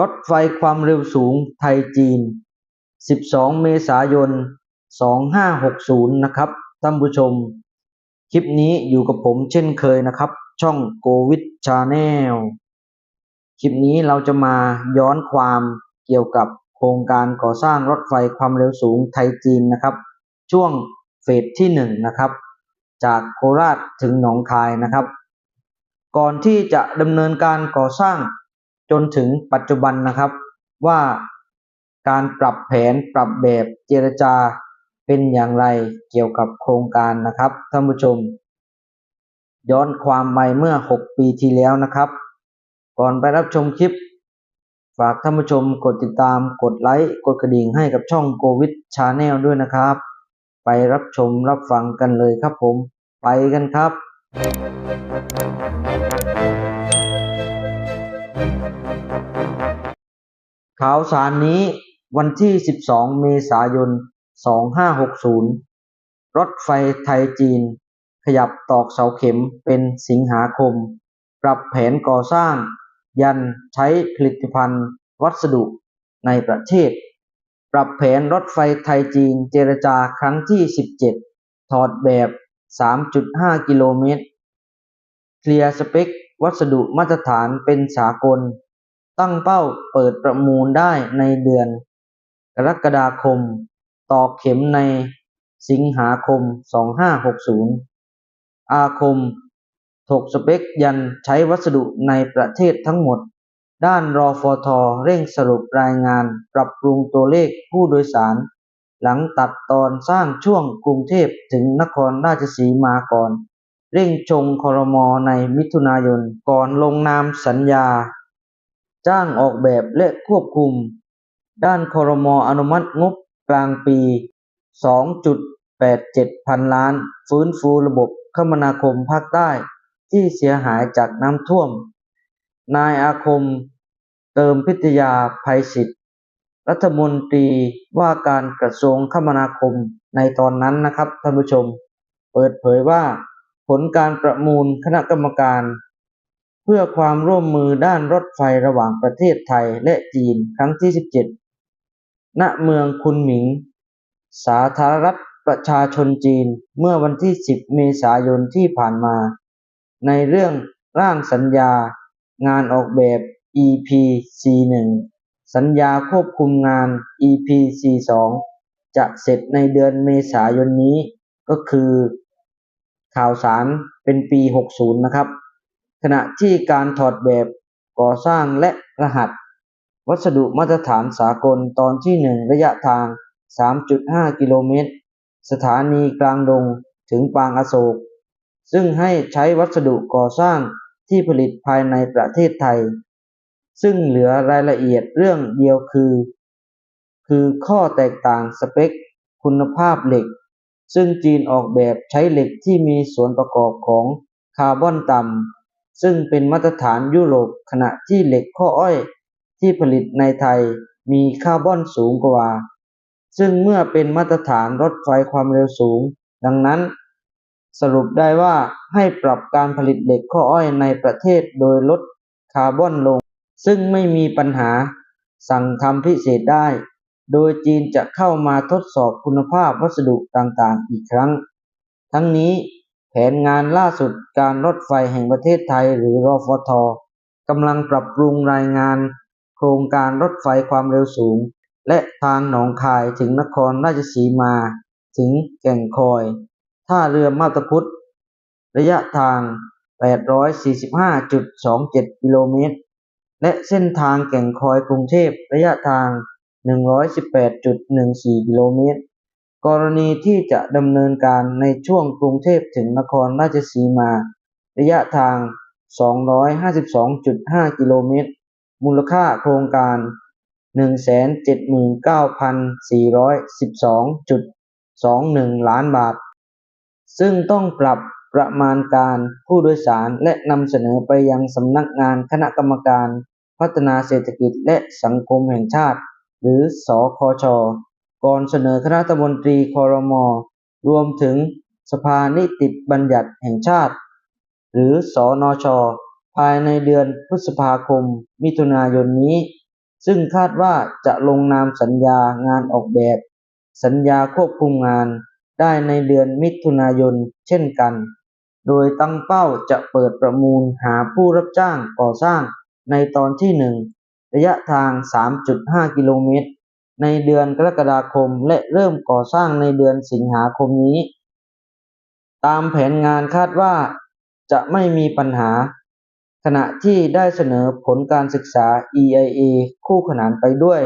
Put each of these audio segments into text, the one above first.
รถไฟความเร็วสูงไทยจีน 12 เมษายน 2560 นะครับ ท่านผู้ชม คลิปนี้อยู่กับผมเช่นเคยนะครับ ช่องโกวิดชาแนลคลิปนี้เราจะมาย้อนความเกี่ยวกับโครงการก่อสร้างรถไฟความเร็วสูงไทยจีนนะครับ ช่วงเฟสที่หนึ่งนะครับ จากโคราชถึงหนองคายนะครับ ก่อนที่จะดำเนินการก่อสร้าง จนถึงปัจจุบันนะครับว่าการปรับแผนปรับแบบเจรจาเป็นอย่างไรเกี่ยวกับโครงการนะครับท่านผู้ชม ย้อนความไปเมื่อ 6 ปีที่แล้วนะครับ ก่อนไปรับชมคลิป ฝากท่านผู้ชมกดติดตามกดไลค์กดกระดิ่งให้กับช่องโกวิดชาแนลด้วยนะครับ ไปรับชมรับฟังกันเลยครับผม ไปกันครับ ข่าวสารนี้วันที่ 12 เมษายน 2560 รถไฟไทยจีน ขยับตอกเสาเข็มเป็นสิงหาคม ปรับแผนก่อสร้าง ยันใช้ผลิตภัณฑ์วัสดุในประเทศ ปรับแผนรถไฟไทยจีนเจรจาครั้งที่ 17 ถอดแบบ 3.5 กิโลเมตร เคลียร์สเปควัสดุมาตรฐานเป็นสากล ตั้งเป้าเปิดประมูลได้ในเดือน กรกฎาคมตอกเข็มในสิงหาคม 2560 อาคม ถกสเปคยันใช้วัสดุในประเทศทั้งหมด ด้านรอฟอทอเร่งสรุปรายงานปรับปรุงตัวเลขผู้โดยสาร หลังตัดตอนสร้างช่วงกรุงเทพถึงนครราชสีมาก่อน เร่งชงคอรมอในมิถุนายนก่อนลงนามสัญญา จ้างออกแบบและควบคุม ด้านคอรมออนุมัติงบกลางปี 2.87 พันล้าน ฟื้นฟูระบบคมนาคมภาคใต้ที่เสียหายจากน้ำท่วม นายอาคม เติมพิทยาภัยศิษฐ์รัฐมนตรีว่าการกระทรวงคมนาคมในตอนนั้นนะครับท่านผู้ชม เปิดเผยว่า ผลการประมูลคณะกรรมการ เพื่อความร่วมมือด้านรถไฟระหว่างประเทศไทยและจีนครั้งที่ 17 ณ เมืองคุนหมิง สาธารณรัฐประชาชนจีนเมื่อวันที่ 10 เมษายนที่ผ่านมา ในเรื่องร่างสัญญา งานออกแบบ EPC1 สัญญาควบคุมงาน EPC2 จะเสร็จในเดือนเมษายนนี้ก็คือ ข่าวสารเป็นปี 60 นะครับ ขณะที่การถอดแบบก่อสร้างและรหัส วัสดุมาตรฐานสากลตอนที่ 1 ระยะทาง 3.5 กิโลเมตร สถานีกลางดงถึงปางอโศก ซึ่งให้ใช้วัสดุก่อสร้างที่ผลิตภายในประเทศไทย ซึ่งเหลือรายละเอียดเรื่องเดียวคือ คือข้อแตกต่างสเปค คุณภาพเหล็ก ซึ่งจีนออกแบบใช้เหล็กที่มีส่วนประกอบของคาร์บอนต่ำ ซึ่งเป็นมาตรฐานยุโรปขณะที่เหล็กข้ออ้อยที่ผลิตในไทยมีคาร์บอนสูงกว่า ซึ่งเมื่อเป็นมาตรฐานรถไฟความเร็วสูง ดังนั้น สรุปได้ว่าให้ปรับการผลิตเหล็กข้ออ้อยในประเทศโดยลดคาร์บอนลง ซึ่งไม่มีปัญหาสั่งทำพิเศษได้ โดยจีนจะเข้ามาทดสอบคุณภาพวัสดุต่างๆอีกครั้ง ทั้งนี้ แผนงานล่าสุดการรถไฟแห่งประเทศไทยหรือรอฟท กำลังปรับปรุงรายงาน โครงการรถไฟความเร็วสูง และทางหนองคายถึงนครราชสีมา ถึงแก่งคอย ท่าเรือมาตาพุทธระยะทาง 845.27 กิโลเมตร และเส้นทางแก่งคอยกรุงเทพระยะทาง 118.14 กิโลเมตร กรณีที่จะดำเนินการในช่วงกรุงเทพถึงนครราชสีมา ระยะทาง 252.5 กิโลเมตร มูลค่าโครงการ 179,412.21 ล้านบาท ซึ่งต้องปรับประมาณการผู้โดยสารและนำเสนอไปยังสำนักงานคณะกรรมการ พัฒนาเศรษฐกิจและสังคมแห่งชาติ หรือสอคช ก่อนเสนอคณะรัฐมนตรีคอรมอรวมถึงสภานิติบัญญัติแห่งชาติ หรือสอนชภายในเดือนพฤษภาคม มิถุนายนนี้ ซึ่งคาดว่าจะลงนามสัญญางานออกแบบ สัญญาควบคุมงานได้ในเดือนมิถุนายนเช่นกัน โดยตั้งเป้าจะเปิดประมูลหาผู้รับจ้างก่อสร้างในตอนที่หนึ่งระยะทาง 3.5 กิโลเมตร ในเดือนกรกฎาคมและเริ่มก่อสร้างในเดือนสิงหาคมนี้ ตามแผนงานคาดว่าจะไม่มีปัญหา ขณะที่ได้เสนอผลการศึกษา EIA คู่ขนานไปด้วย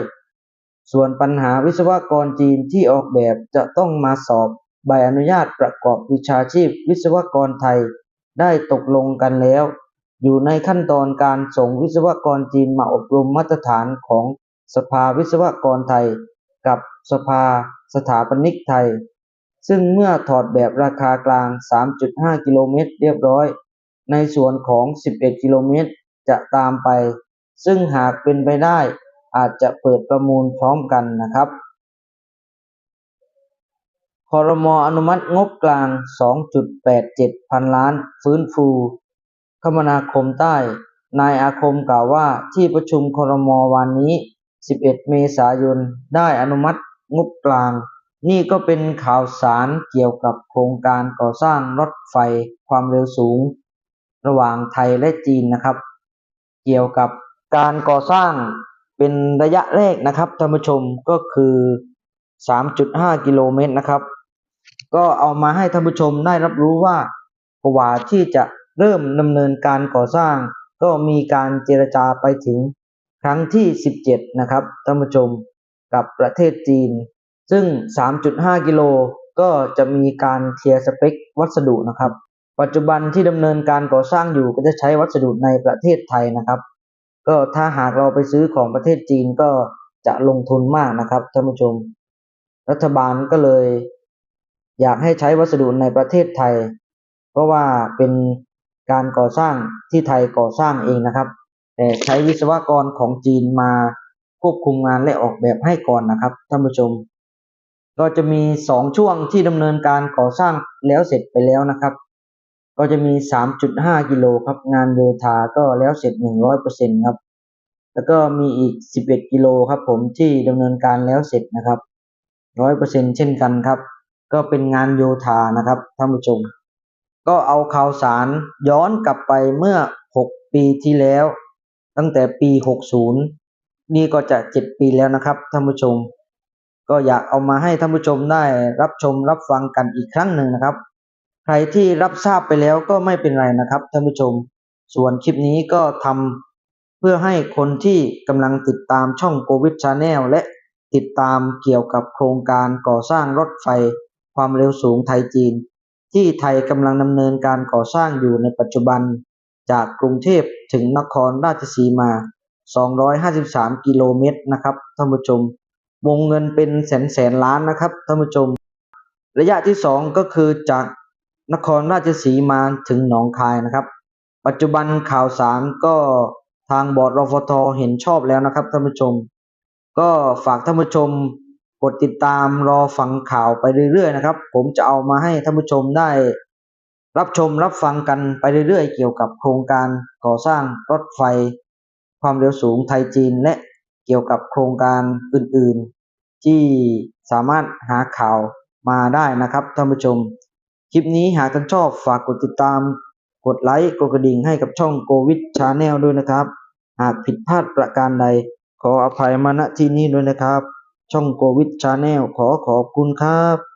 ส่วนปัญหาวิศวกรจีนที่ออกแบบจะต้องมาสอบใบอนุญาตประกอบวิชาชีพวิศวกรไทยได้ตกลงกันแล้ว อยู่ในขั้นตอนการส่งวิศวกรจีนมาอบรมมาตรฐานของ สภาวิศวกรไทย กับสภาสถาปนิกไทย ซึ่งเมื่อถอดแบบราคากลาง 3.5 กิโลเมตรเรียบร้อย ในส่วนของ 11 กิโลเมตรจะตามไป ซึ่งหากเป็นไปได้อาจจะเปิดประมูลพร้อมกันนะครับคอรมออนุมัติงบกลาง 2.87 พันล้าน ฟื้นฟู คมนาคมใต้ นายอาคมกล่าวว่าที่ประชุมคอรมอวันนี้ 11 เมษายน ได้อนุมัติงบกลาง นี่ก็เป็นข่าวสารเกี่ยวกับโครงการก่อสร้างรถไฟความเร็วสูง ระหว่างไทยและจีนนะครับ เกี่ยวกับการก่อสร้างเป็นระยะแรกนะครับท่านผู้ชมก็คือ 3.5 กิโลเมตรนะครับ ก็เอามาให้ท่านผู้ชมได้รับรู้ว่ากว่าที่จะเริ่มดำเนินการก่อสร้าง ก็มีการเจรจาไปถึง ครั้งที่ 17 นะครับท่านผู้ชมกับประเทศจีน ซึ่ง 3.5 กิโลก็จะมีการเคลียร์สเปควัสดุนะครับ ปัจจุบันที่ดำเนินการก่อสร้างอยู่ก็จะใช้วัสดุในประเทศไทยนะครับ ก็ถ้าหากเราไปซื้อของประเทศจีนก็จะลงทุนมากนะครับท่านผู้ชม รัฐบาลก็เลย อยากให้ใช้วัสดุในประเทศไทย เพราะว่าเป็นการก่อสร้างที่ไทยก่อสร้างเองนะครับ แต่ใช้วิศวกรของจีนมาควบคุมงานและออกแบบให้ก่อนนะครับท่านผู้ชม ก็จะมีสองช่วงที่ดำเนินการก่อสร้างแล้วเสร็จไปแล้วนะครับ ก็จะมี 3.5 กิโลครับงานโยธาก็แล้วเสร็จ 100%ครับแล้วก็มีอีก 11 กิโลครับผมที่ดำเนินการแล้วเสร็จนะครับ 100%เช่นกันครับ ก็เป็นงานโยธานะครับท่านผู้ชม ก็เอาข่าวสารย้อนกลับไปเมื่อ 6 ปีที่แล้ว ตั้งแต่ปี 60 นี่ก็จะ 7 ปีแล้วนะครับท่านผู้ชม ก็อยากเอามาให้ท่านผู้ชมได้รับชมรับฟังกันอีกครั้งหนึ่งนะครับ ใครที่รับทราบไปแล้วก็ไม่เป็นไรนะครับท่านผู้ชม ส่วนคลิปนี้ก็ทำเพื่อให้คนที่กำลังติดตามช่องโควิดชาแนลและติดตามเกี่ยวกับโครงการก่อสร้างรถไฟความเร็วสูงไทยจีน ที่ไทยกำลังดำเนินการก่อสร้างอยู่ในปัจจุบัน จากกรุงเทพถึงนครราชสีมา 253 กิโลเมตรนะครับท่านผู้ชม วงเงินเป็นแสนแสนล้านนะครับท่านผู้ชม ระยะที่สองก็คือจากนครราชสีมาถึงหนองคายนะครับ ปัจจุบันข่าวสารก็ทางบอร์ดรฟทเห็นชอบแล้วนะครับท่านผู้ชม ก็ฝากท่านผู้ชมกดติดตามรอฟังข่าวไปเรื่อยๆนะครับ ผมจะเอามาให้ท่านผู้ชมได้ รับชมรับฟังกันไปเรื่อยๆ เกี่ยวกับโครงการก่อสร้างรถไฟ ความเร็วสูงไทยจีนและเกี่ยวกับโครงการอื่นๆ ที่สามารถหาข่าวมาได้นะครับท่านผู้ชม คลิปนี้หากท่านชอบฝากกดติดตาม กดไลค์กดกระดิ่งให้กับช่องโกวิดชาแนลด้วยนะครับ หากผิดพลาดประการใด ขออภัยมาณที่นี้ด้วยนะครับ ช่องโกวิดชาแนลขอขอบคุณครับ